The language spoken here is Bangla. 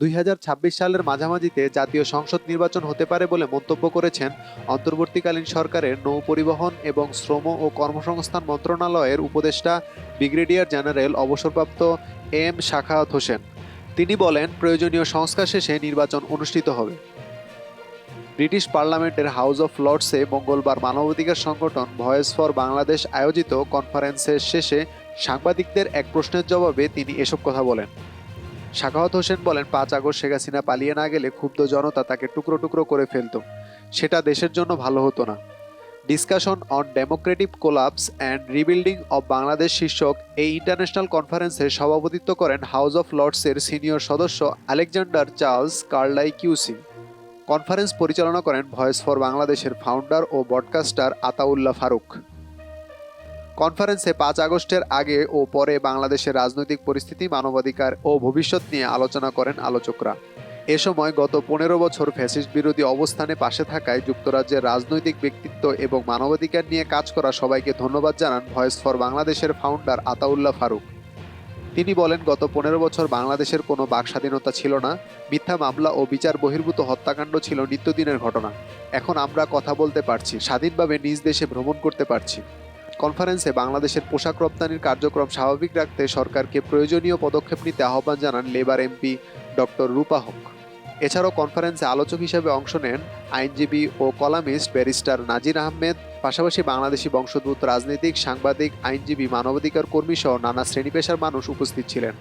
দুই হাজার ছাব্বিশ সালের মাঝামাঝিতে জাতীয় সংসদ নির্বাচন হতে পারে বলে মন্তব্য করেছেন অন্তর্বর্তীকালীন সরকারের নৌ পরিবহন এবং শ্রম ও কর্মসংস্থান মন্ত্রণালয়ের উপদেষ্টা ব্রিগেডিয়ার জেনারেল অবসরপ্রাপ্ত এম শাখাওয়াত হোসেন। তিনি বলেন, প্রয়োজনীয় সংস্কার শেষে নির্বাচন অনুষ্ঠিত হবে। ব্রিটিশ পার্লামেন্টের হাউস অফ লর্ডসে মঙ্গলবার মানবাধিকার সংগঠন ভয়েস ফর বাংলাদেশ আয়োজিত কনফারেন্সের শেষে সাংবাদিকদের এক প্রশ্নের জবাবে তিনি এসব কথা বলেন। শাখাওয়াত হোসেন বলেন, পাঁচ আগস্ট শেখ হাসিনা পালিয়ে না গেলে ক্ষুব্ধ জনতা তাকে টুকরো টুকরো করে ফেলত। সেটা দেশের জন্য ভালো হতো না। Discussion on democratic collapse and rebuilding of Bangladesh শীর্ষক এই ইন্টারন্যাশনাল কনফারেন্সে সভাপতিত্ব করেন হাউস অফ লর্ডসের সিনিয়র সদস্য Alexander Charles Carlile QC conference পরিচালনা করেন ভয়েস ফর বাংলাদেশের ফাউন্ডার ও ব্রডকাস্টার আতাউল্লাহ ফারুক কনফারেন্সে পাঁচ আগস্টের আগে ও পরে বাংলাদেশের রাজনৈতিক পরিস্থিতি, মানবাধিকার ও ভবিষ্যৎ নিয়ে আলোচনা করেন আলোচকরা। এ সময় গত পনেরো বছর ফ্যাসিস্ট বিরোধী অবস্থানে পাশে থাকায় যুক্তরাজ্যের রাজনৈতিক ব্যক্তিত্ব এবং মানবাধিকার নিয়ে কাজ করা সবাইকে ধন্যবাদ জানান ভয়েস ফর বাংলাদেশের ফাউন্ডার আতাউল্লাহ ফারুক। তিনি বলেন, গত পনেরো বছর বাংলাদেশের কোনো বাক স্বাধীনতা ছিল না, মিথ্যা মামলা ও বিচার বহির্ভূত হত্যাকাণ্ড ছিল নিত্যদিনের ঘটনা। এখন আমরা কথা বলতে পারছি, স্বাধীনভাবে নিজ দেশে ভ্রমণ করতে পারছি। কনফারেন্সে বাংলাদেশের পোশাক রপ্তানির কার্যক্রম স্বাভাবিক রাখতে সরকারকে প্রয়োজনীয় পদক্ষেপ নিতে আহ্বান জানান Labour MP doctor Rupa Huq. এছাড়াও কনফারেন্সে আলোচক হিসেবে অংশ নেন আইনজীবী ও কলামিস্ট ব্যারিস্টার নাজির আহমেদ, পাশাপাশি বাংলাদেশি বংশোদ্ভূত রাজনৈতিক, সাংবাদিক, আইনজীবী, মানবাধিকার কর্মী সহ নানা শ্রেণি পেশার মানুষ উপস্থিত ছিলেন।